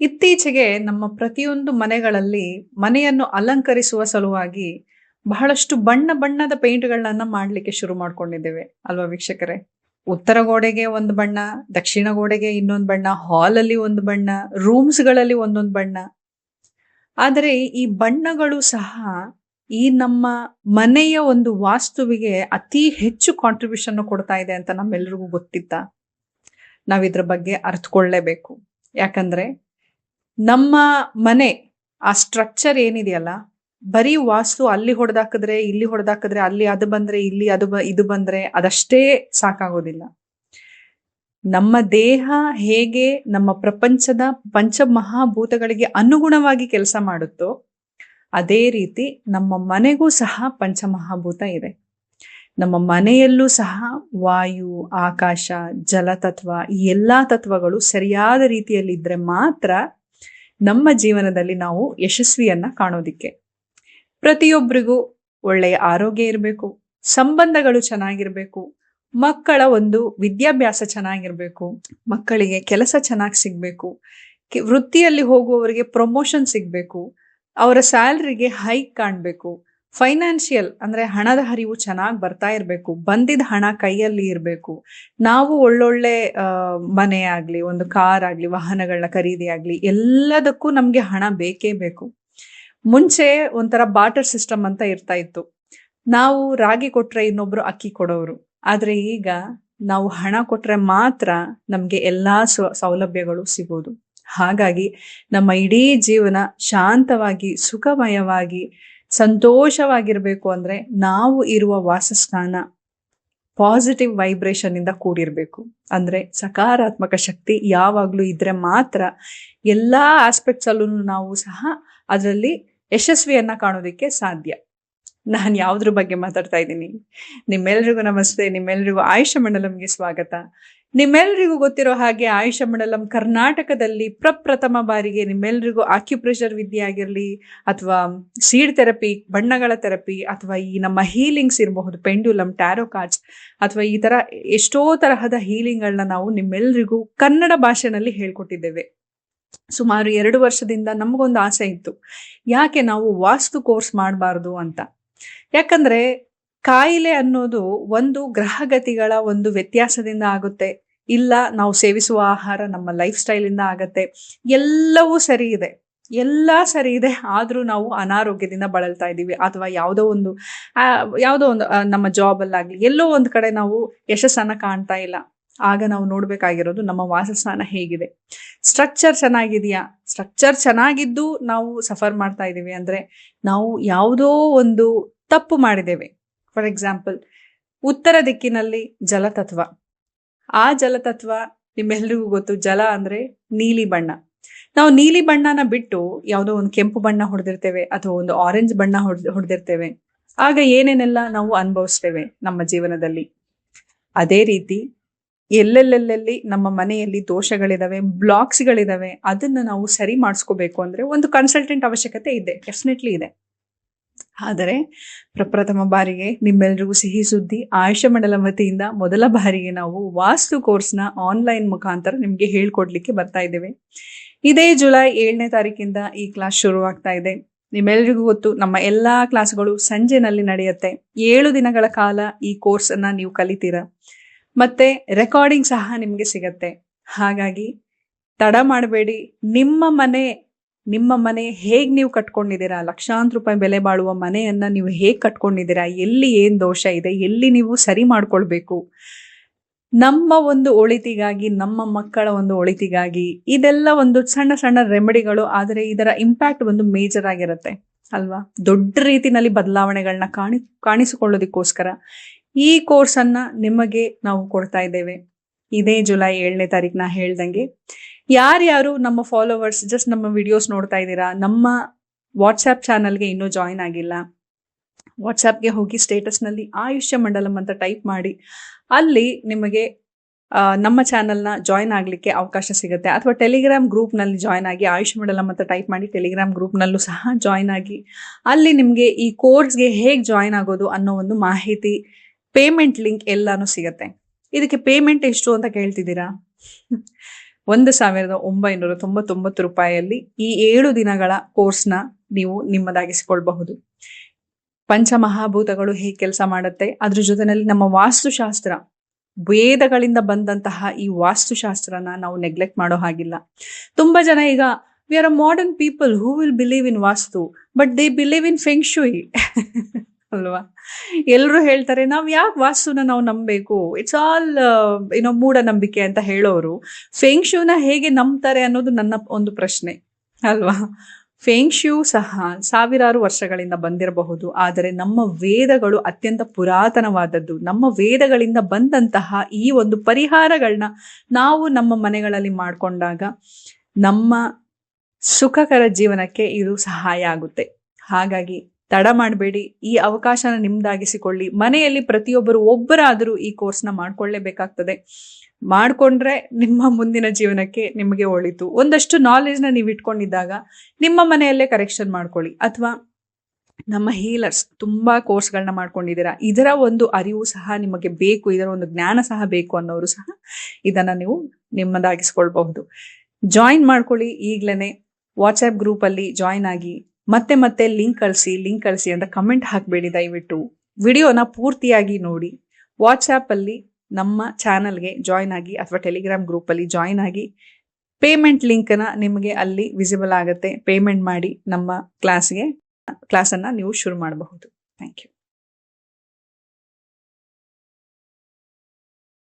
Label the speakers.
Speaker 1: ಇತ್ತೀಚೆಗೆ ನಮ್ಮ ಪ್ರತಿಯೊಂದು ಮನೆಗಳಲ್ಲಿ ಮನೆಯನ್ನು ಅಲಂಕರಿಸುವ ಸಲುವಾಗಿ ಬಹಳಷ್ಟು ಬಣ್ಣ ಬಣ್ಣದ ಪೇಂಟ್ಗಳನ್ನ ಮಾಡ್ಲಿಕ್ಕೆ ಶುರು ಮಾಡ್ಕೊಂಡಿದ್ದೇವೆ. ಅಲ್ವಾ ವೀಕ್ಷಕರೇ? ಉತ್ತರ ಗೋಡೆಗೆ ಒಂದು ಬಣ್ಣ, ದಕ್ಷಿಣ ಗೋಡೆಗೆ ಇನ್ನೊಂದು ಬಣ್ಣ ಹಾಲ್ ಅಲ್ಲಿ ಒಂದು ಬಣ್ಣ ರೂಮ್ಸ್ಗಳಲ್ಲಿ ಒಂದೊಂದು ಬಣ್ಣ. ಆದರೆ ಈ ಬಣ್ಣಗಳು ಸಹ ಈ ನಮ್ಮ ಮನೆಯ ಒಂದು ವಾಸ್ತುವಿಗೆ ಅತಿ ಹೆಚ್ಚು ಕಾಂಟ್ರಿಬ್ಯೂಷನ್ ಕೊಡ್ತಾ ಇದೆ ಅಂತ ನಮ್ಮೆಲ್ರಿಗೂ ಗೊತ್ತಿತ್ತ? ನಾವಿದ್ರ ಬಗ್ಗೆ ಅರ್ಥಕೊಳ್ಳೇಬೇಕು ಯಾಕಂದ್ರೆ ನಮ್ಮ ಮನೆ, ಆ ಸ್ಟ್ರಕ್ಚರ್ ಏನಿದೆಯಲ್ಲ, ಬರೀ ವಾಸ್ತು ಅಲ್ಲಿ ಹೊಡೆದಾಕಿದ್ರೆ, ಇಲ್ಲಿ ಹೊಡೆದಾಕಿದ್ರೆ, ಅಲ್ಲಿ ಅದು ಬಂದ್ರೆ, ಇಲ್ಲಿ ಅದು ಇದು ಬಂದ್ರೆ ಅದಷ್ಟೇ ಸಾಕಾಗೋದಿಲ್ಲ. ನಮ್ಮ ದೇಹ ಹೇಗೆ ನಮ್ಮ ಪ್ರಪಂಚದ ಪಂಚಮಹಾಭೂತಗಳಿಗೆ ಅನುಗುಣವಾಗಿ ಕೆಲಸ ಮಾಡುತ್ತೋ, ಅದೇ ರೀತಿ ನಮ್ಮ ಮನೆಗೂ ಸಹ ಪಂಚಮಹಾಭೂತ ಇದೆ. ನಮ್ಮ ಮನೆಯಲ್ಲೂ ಸಹ ವಾಯು, ಆಕಾಶ, ಜಲತತ್ವ ಈ ಎಲ್ಲಾ ತತ್ವಗಳು ಸರಿಯಾದ ರೀತಿಯಲ್ಲಿ ಇದ್ರೆ ಮಾತ್ರ ನಮ್ಮ ಜೀವನದಲ್ಲಿ ನಾವು ಯಶಸ್ವಿಯನ್ನ ಕಾಣೋದಿಕ್ಕೆ. ಪ್ರತಿಯೊಬ್ಬರಿಗೂ ಒಳ್ಳೆಯ ಆರೋಗ್ಯ ಇರಬೇಕು, ಸಂಬಂಧಗಳು ಚೆನ್ನಾಗಿರ್ಬೇಕು, ಮಕ್ಕಳ ಒಂದು ವಿದ್ಯಾಭ್ಯಾಸ ಚೆನ್ನಾಗಿರ್ಬೇಕು, ಮಕ್ಕಳಿಗೆ ಕೆಲಸ ಚೆನ್ನಾಗಿ ಸಿಗ್ಬೇಕು ವೃತ್ತಿಯಲ್ಲಿ ಹೋಗುವವರಿಗೆ ಪ್ರಮೋಷನ್ ಸಿಗ್ಬೇಕು, ಅವರ ಸ್ಯಾಲ್ರಿಗೆ ಹೈಕ್ ಕಾಣಬೇಕು ಫೈನಾನ್ಷಿಯಲ್ ಅಂದ್ರೆ ಹಣದ ಹರಿವು ಚೆನ್ನಾಗಿ ಬರ್ತಾ ಇರಬೇಕು. ಬಂದಿದ್ದ ಹಣ ಕೈಯಲ್ಲಿ ಇರಬೇಕು. ನಾವು ಒಳ್ಳೊಳ್ಳೆ ಮನೆ ಆಗ್ಲಿ, ಒಂದು ಕಾರ್ ಆಗ್ಲಿ ವಾಹನಗಳನ್ನ ಖರೀದಿ ಆಗ್ಲಿ, ಎಲ್ಲದಕ್ಕೂ ನಮ್ಗೆ ಹಣ ಬೇಕೇ ಬೇಕು. ಮುಂಚೆ ಒಂಥರ ಬಾಟರ್ ಸಿಸ್ಟಮ್ ಅಂತ ಇರ್ತಾ ಇತ್ತು. ನಾವು ರಾಗಿ ಕೊಟ್ರೆ ಇನ್ನೊಬ್ರು ಅಕ್ಕಿ ಕೊಡೋರು ಆದ್ರೆ ಈಗ ನಾವು ಹಣ ಕೊಟ್ರೆ ಮಾತ್ರ ನಮ್ಗೆ ಎಲ್ಲಾ ಸೌಲಭ್ಯಗಳು ಸಿಗೋದು. ಹಾಗಾಗಿ ನಮ್ಮ ಇಡೀ ಜೀವನ ಶಾಂತವಾಗಿ, ಸುಖಮಯವಾಗಿ ಸಂತೋಷವಾಗಿರ್ಬೇಕು ಅಂದ್ರೆ ನಾವು ಇರುವ ವಾಸಸ್ಥಾನ ಪಾಸಿಟಿವ್ ವೈಬ್ರೇಷನ್ ಇಂದ ಕೂಡಿರಬೇಕು. ಅಂದ್ರೆ ಸಕಾರಾತ್ಮಕ ಶಕ್ತಿ ಯಾವಾಗಲೂ ಇದ್ರೆ ಮಾತ್ರ ಎಲ್ಲಾ ಆಸ್ಪೆಕ್ಟ್ಸ್ ಅಲ್ಲೂ ನಾವು ಸಹ ಅದರಲ್ಲಿ ಯಶಸ್ವಿಯನ್ನ ಕಾಣೋದಕ್ಕೆ ಸಾಧ್ಯ. ನಾನು ಯಾವುದ್ರ ಬಗ್ಗೆ ಮಾತಾಡ್ತಾ ಇದ್ದೀನಿ? ನಿಮ್ಮೆಲ್ರಿಗೂ ನಮಸ್ತೆ. ನಿಮ್ಮೆಲ್ರಿಗೂ ಆಯುಷ ಮಂಡಲಂಗೆ ಸ್ವಾಗತ. ನಿಮ್ಮೆಲ್ರಿಗೂ ಗೊತ್ತಿರೋ ಹಾಗೆ ಆಯುಷ ಮಂಡಲಂ ಕರ್ನಾಟಕದಲ್ಲಿ ಪ್ರಪ್ರಥಮ ಬಾರಿಗೆ ನಿಮ್ಮೆಲ್ರಿಗೂ ಆಕ್ಯುಪ್ರೆಷರ್ ವಿದ್ಯೆ ಆಗಿರಲಿ ಅಥವಾ ಸೀಡ್ ಥೆರಪಿ ಬಣ್ಣಗಳ ಥೆರಪಿ ಅಥವಾ ಈ ನಮ್ಮ ಹೀಲಿಂಗ್ಸ್ ಇರಬಹುದು ಪೆಂಡ್ಯುಲಮ್ ಟ್ಯಾರೋ ಕಾರ್ಡ್ಸ್ ಅಥವಾ ಈ ತರ ಎಷ್ಟೋ ತರಹದ ಹೀಲಿಂಗ್ಗಳನ್ನ ನಾವು ನಿಮ್ಮೆಲ್ರಿಗೂ ಕನ್ನಡ ಭಾಷೆನಲ್ಲಿ ಹೇಳ್ಕೊಟ್ಟಿದ್ದೇವೆ. ಸುಮಾರು ಎರಡು ವರ್ಷದಿಂದ ನಮಗೊಂದು ಆಸೆ ಇತ್ತು. ಯಾಕೆ ನಾವು ವಾಸ್ತು ಕೋರ್ಸ್ ಮಾಡಬಾರ್ದು ಅಂತ? ಯಾಕಂದ್ರೆ ಕಾಯಿಲೆ ಅನ್ನೋದು ಒಂದು ಗ್ರಹಗತಿಗಳ ಒಂದು ವ್ಯತ್ಯಾಸದಿಂದ ಆಗುತ್ತೆ. ಇಲ್ಲ, ನಾವು ಸೇವಿಸುವ ಆಹಾರ ನಮ್ಮ ಲೈಫ್ ಸ್ಟೈಲ್ ಇಂದ ಆಗತ್ತೆ. ಎಲ್ಲವೂ ಸರಿ ಇದೆ. ಎಲ್ಲ ಸರಿ ಇದೆ. ಆದರೂ ನಾವು ಅನಾರೋಗ್ಯದಿಂದ ಬಳಲ್ತಾ ಇದ್ದೀವಿ. ಅಥವಾ ಯಾವುದೋ ಒಂದು ಯಾವುದೋ ಒಂದು ನಮ್ಮ ಜಾಬ್ ಅಲ್ಲಾಗ್ಲಿ, ಎಲ್ಲೋ ಒಂದು ಕಡೆ ನಾವು ಯಶಸ್ಸನ್ನ ಕಾಣ್ತಾ ಇಲ್ಲ. ಆಗ ನಾವು ನೋಡಬೇಕಾಗಿರೋದು ನಮ್ಮ ವಾಸಸ್ಥಾನ ಹೇಗಿದೆ. ಸ್ಟ್ರಕ್ಚರ್ ಚೆನ್ನಾಗಿದೆಯಾ? ಸ್ಟ್ರಕ್ಚರ್ ಚೆನ್ನಾಗಿದ್ದು ನಾವು ಸಫರ್ ಮಾಡ್ತಾ ಇದ್ದೀವಿ. ಅಂದ್ರೆ ನಾವು ಯಾವುದೋ ಒಂದು ತಪ್ಪು ಮಾಡಿದ್ದೇವೆ. ಫಾರ್ ಎಕ್ಸಾಂಪಲ್ ಉತ್ತರ ದಿಕ್ಕಿನಲ್ಲಿ ಜಲತತ್ವ. ಆ ಜಲತತ್ವ ನಿಮ್ಮೆಲ್ರಿಗೂ ಗೊತ್ತು. ಜಲ ಅಂದ್ರೆ ನೀಲಿ ಬಣ್ಣ. ನಾವು ನೀಲಿ ಬಣ್ಣನ ಬಿಟ್ಟು ಯಾವುದೋ ಒಂದು ಕೆಂಪು ಬಣ್ಣ ಹೊಡೆದಿರ್ತೇವೆ ಅಥವಾ ಒಂದು ಆರೆಂಜ್ ಬಣ್ಣ ಹೊಡೆದಿರ್ತೇವೆ. ಆಗ ಏನೇನೆಲ್ಲ ನಾವು ಅನುಭವಿಸ್ತೇವೆ ನಮ್ಮ ಜೀವನದಲ್ಲಿ? ಅದೇ ರೀತಿ ಎಲ್ಲೆಲ್ಲೆಲ್ಲಿ ನಮ್ಮ ಮನೆಯಲ್ಲಿ ದೋಷಗಳಿದಾವೆ ಬ್ಲಾಕ್ಸ್ಗಳಿದಾವೆ ಅದನ್ನ ನಾವು ಸರಿ ಮಾಡಿಸ್ಕೋಬೇಕು ಅಂದ್ರೆ ಒಂದು ಕನ್ಸಲ್ಟೆಂಟ್ ಅವಶ್ಯಕತೆ ಇದೆ ಡೆಫಿನೆಟ್ಲಿ ಇದೆ. ಆದರೆ ಪ್ರಪ್ರಥಮ ಬಾರಿಗೆ ನಿಮ್ಮೆಲ್ಲರಿಗೂ ಸಿಹಿ ಸುದ್ದಿ ಆಯುಷ ಮಂಡಲ ವತಿಯಿಂದ ಮೊದಲ ಬಾರಿಗೆ ನಾವು ವಾಸ್ತು ಕೋರ್ಸ್ನ ಆನ್ಲೈನ್ ಮುಖಾಂತರ ನಿಮ್ಗೆ ಹೇಳ್ಕೊಡ್ಲಿಕ್ಕೆ ಬರ್ತಾ ಇದ್ದೇವೆ. ಇದೇ ಜುಲೈ ಏಳನೇ ತಾರೀಕಿಂದ ಈ ಕ್ಲಾಸ್ ಶುರುವಾಗ್ತಾ ಇದೆ. ನಿಮ್ಮೆಲ್ರಿಗೂ ಗೊತ್ತು ನಮ್ಮ ಎಲ್ಲಾ ಕ್ಲಾಸ್ಗಳು ಸಂಜೆನಲ್ಲಿ ನಡೆಯುತ್ತೆ. ಏಳು ದಿನಗಳ ಕಾಲ ಈ ಕೋರ್ಸ್ ಅನ್ನ ನೀವು ಕಲಿತೀರ. ಮತ್ತೆ ರೆಕಾರ್ಡಿಂಗ್ ಸಹ ನಿಮ್ಗೆ ಸಿಗತ್ತೆ. ಹಾಗಾಗಿ ತಡ ಮಾಡಬೇಡಿ. ನಿಮ್ಮ ಮನೆ ನಿಮ್ಮ ಮನೆ ಹೇಗೆ ನೀವು ಕಟ್ಕೊಂಡಿದ್ದೀರಾ? ಲಕ್ಷಾಂತರ ರೂಪಾಯಿ ಬೆಲೆ ಬಾಳುವ ಮನೆಯನ್ನ ನೀವು ಹೇಗೆ ಕಟ್ಕೊಂಡಿದ್ದೀರಾ? ಎಲ್ಲಿ ಏನು ದೋಷ ಇದೆ? ಎಲ್ಲಿ ನೀವು ಸರಿ ಮಾಡ್ಕೊಳ್ಬೇಕು? ನಮ್ಮ ಒಂದು ಒಳಿತಿಗಾಗಿ, ನಮ್ಮ ಮಕ್ಕಳ ಒಂದು ಒಳಿತಿಗಾಗಿ ಇದೆಲ್ಲ ಒಂದು ಸಣ್ಣ ಸಣ್ಣ ರೆಮಿಡಿಗಳು, ಆದರೆ ಇದರ ಇಂಪ್ಯಾಕ್ಟ್ ಒಂದು ಮೇಜರ್ ಆಗಿರುತ್ತೆ, ಅಲ್ವಾ? ದೊಡ್ಡ ರೀತಿಯಲ್ಲಿ ಬದಲಾವಣೆಗಳನ್ನ ಕಾಣಿ, ಕಾಣಿಸಿಕೊಳ್ಳೋದಕ್ಕೋಸ್ಕರ ಈ ಕೋರ್ಸನ್ನು ನಿಮಗೆ ನಾವು ಕೊಡ್ತಾ ಇದ್ದೇವೆ. ಇದೇ ಜುಲೈ ಏಳನೇ ತಾರೀಕು ನಾ ಹೇಳ್ದಂಗೆ. ಯಾರ್ಯಾರು ನಮ್ಮ ಫಾಲೋವರ್ಸ್ ಜಸ್ಟ್ ನಮ್ಮ ವಿಡಿಯೋಸ್ ನೋಡ್ತಾ ಇದ್ದೀರಾ, ನಮ್ಮ ವಾಟ್ಸ್ಆ್ಯಪ್ ಚಾನಲ್ಗೆ ಇನ್ನೂ ಜಾಯಿನ್ ಆಗಿಲ್ಲ ವಾಟ್ಸ್ಆ್ಯಪ್ಗೆ ಹೋಗಿ ಸ್ಟೇಟಸ್ನಲ್ಲಿ ಆಯುಷ್ಯ ಮಂಡಲಂ ಅಂತ ಟೈಪ್ ಮಾಡಿ, ಅಲ್ಲಿ ನಿಮಗೆ ನಮ್ಮ ಚಾನಲ್ನ ಜಾಯಿನ್ ಆಗಲಿಕ್ಕೆ ಅವಕಾಶ ಸಿಗುತ್ತೆ. ಅಥವಾ ಟೆಲಿಗ್ರಾಮ್ ಗ್ರೂಪ್ನಲ್ಲಿ ಜಾಯಿನ್ ಆಗಿ ಆಯುಷ್ ಮಂಡಲಂ ಅಂತ ಟೈಪ್ ಮಾಡಿ ಟೆಲಿಗ್ರಾಮ್ ಗ್ರೂಪ್ನಲ್ಲೂ ಸಹ ಜಾಯಿನ್ ಆಗಿ, ಅಲ್ಲಿ ನಿಮಗೆ ಈ ಕೋರ್ಸ್ಗೆ ಹೇಗೆ ಜಾಯಿನ್ ಆಗೋದು ಅನ್ನೋ ಒಂದು ಮಾಹಿತಿ ಪೇಮೆಂಟ್ ಲಿಂಕ್ ಎಲ್ಲಾನು ಸಿಗುತ್ತೆ. ಇದಕ್ಕೆ ಪೇಮೆಂಟ್ ಎಷ್ಟು ಅಂತ ಕೇಳ್ತಿದ್ದೀರಾ? ಒಂದು ಸಾವಿರದ ಒಂಬೈನೂರ ತೊಂಬತ್ತೊಂಬತ್ತು ರೂಪಾಯಿಯಲ್ಲಿ ಈ ಏಳು ದಿನಗಳ ಕೋರ್ಸ್ನ ನೀವು ನಿಮ್ಮದಾಗಿಸಿಕೊಳ್ಬಹುದು. ಪಂಚಮಹಾಭೂತಗಳು ಹೇಗೆ ಕೆಲಸ ಮಾಡುತ್ತೆ, ಅದ್ರ ಜೊತೆನಲ್ಲಿ ನಮ್ಮ ವಾಸ್ತುಶಾಸ್ತ್ರ, ವೇದಗಳಿಂದ ಬಂದಂತಹ ಈ ವಾಸ್ತುಶಾಸ್ತ್ರನ ನಾವು ನೆಗ್ಲೆಕ್ಟ್ ಮಾಡೋ ಹಾಗಿಲ್ಲ. ತುಂಬಾ ಜನ ಈಗ we are a modern people who will believe in vastu but they believe in feng shui ಅಲ್ವಾ? ಎಲ್ಲರೂ ಹೇಳ್ತಾರೆ, ನಾವು ಯಾಕೆ ವಾಸ್ತುನ ನಾವು ನಂಬಬೇಕು? ಇಟ್ಸ್ ಆಲ್ ಏನೋ ಮೂಢನಂಬಿಕೆ ಅಂತ ಹೇಳೋರು. ಫೆಂಗ್ಶೂನ ಹೇಗೆ ನಂಬ್ತಾರೆ ಅನ್ನೋದು ನನ್ನ ಒಂದು ಪ್ರಶ್ನೆ, ಅಲ್ವಾ? ಫೇಂಗ್ಶ್ಯೂ ಸಹ ಸಾವಿರಾರು ವರ್ಷಗಳಿಂದ ಬಂದಿರಬಹುದು, ಆದರೆ ನಮ್ಮ ವೇದಗಳು ಅತ್ಯಂತ ಪುರಾತನವಾದದ್ದು. ನಮ್ಮ ವೇದಗಳಿಂದ ಬಂದಂತಹ ಈ ಒಂದು ಪರಿಹಾರಗಳನ್ನ ನಾವು ನಮ್ಮ ಮನೆಗಳಲ್ಲಿ ಮಾಡಿಕೊಂಡಾಗ ನಮ್ಮ ಸುಖಕರ ಜೀವನಕ್ಕೆ ಇದು ಸಹಾಯ ಆಗುತ್ತೆ. ಹಾಗಾಗಿ ತಡ ಮಾಡಬೇಡಿ. ಈ ಅವಕಾಶನ ನಿಮ್ದಾಗಿಸಿಕೊಳ್ಳಿ. ಮನೆಯಲ್ಲಿ ಪ್ರತಿಯೊಬ್ಬರು ಒಬ್ಬರಾದರೂ ಈ ಕೋರ್ಸ್ನ ಮಾಡ್ಕೊಳ್ಳೇಬೇಕಾಗ್ತದೆ. ಮಾಡಿಕೊಂಡ್ರೆ ನಿಮ್ಮ ಮುಂದಿನ ಜೀವನಕ್ಕೆ ನಿಮಗೆ ಒಳಿತು. ಒಂದಷ್ಟು ನಾಲೆಜ್ನ ನೀವು ಇಟ್ಕೊಂಡಿದ್ದಾಗ ನಿಮ್ಮ ಮನೆಯಲ್ಲೇ ಕರೆಕ್ಷನ್ ಮಾಡ್ಕೊಳ್ಳಿ. ಅಥವಾ ನಮ್ಮ ಹೀಲರ್ಸ್ ತುಂಬಾ ಕೋರ್ಸ್ಗಳನ್ನ ಮಾಡ್ಕೊಂಡಿದ್ದೀರಾ. ಇದರ ಒಂದು ಅರಿವು ಸಹ ನಿಮಗೆ ಬೇಕು. ಇದರ ಒಂದು ಜ್ಞಾನ ಸಹ ಬೇಕು ಅನ್ನೋರು ಸಹ ಇದನ್ನ ನೀವು ನಿಮ್ಮದಾಗಿಸ್ಕೊಳ್ಬಹುದು. ಜಾಯಿನ್ ಮಾಡ್ಕೊಳ್ಳಿ ಈಗ್ಲೇನೆ. ವಾಟ್ಸ್ಆ್ಯಪ್ ಗ್ರೂಪಲ್ಲಿ ಜಾಯಿನ್ ಆಗಿ ಮತ್ತೆ ಮತ್ತೆ ಲಿಂಕ್ ಕಳಿಸಿ ಲಿಂಕ್ ಕಳಿಸಿ ಅಂತ ಕಮೆಂಟ್ ಹಾಕಬೇಡಿ ದಯವಿಟ್ಟು. ವಿಡಿಯೋನ ಪೂರ್ತಿಯಾಗಿ ನೋಡಿ. ವಾಟ್ಸ್ಆ್ಯಪಲ್ಲಿ ನಮ್ಮ ಚಾನಲ್ಗೆ ಜಾಯಿನ್ ಆಗಿ ಅಥವಾ ಟೆಲಿಗ್ರಾಮ್ ಗ್ರೂಪಲ್ಲಿ ಜಾಯಿನ್ ಆಗಿ ಪೇಮೆಂಟ್ ಲಿಂಕ್ನ ನಿಮಗೆ ಅಲ್ಲಿ ವಿಸಿಬಲ್ ಆಗುತ್ತೆ. ಪೇಮೆಂಟ್ ಮಾಡಿ ನಮ್ಮ ಕ್ಲಾಸ್ಗೆ ಕ್ಲಾಸನ್ನು ನೀವು ಶುರು ಮಾಡಬಹುದು. Thank you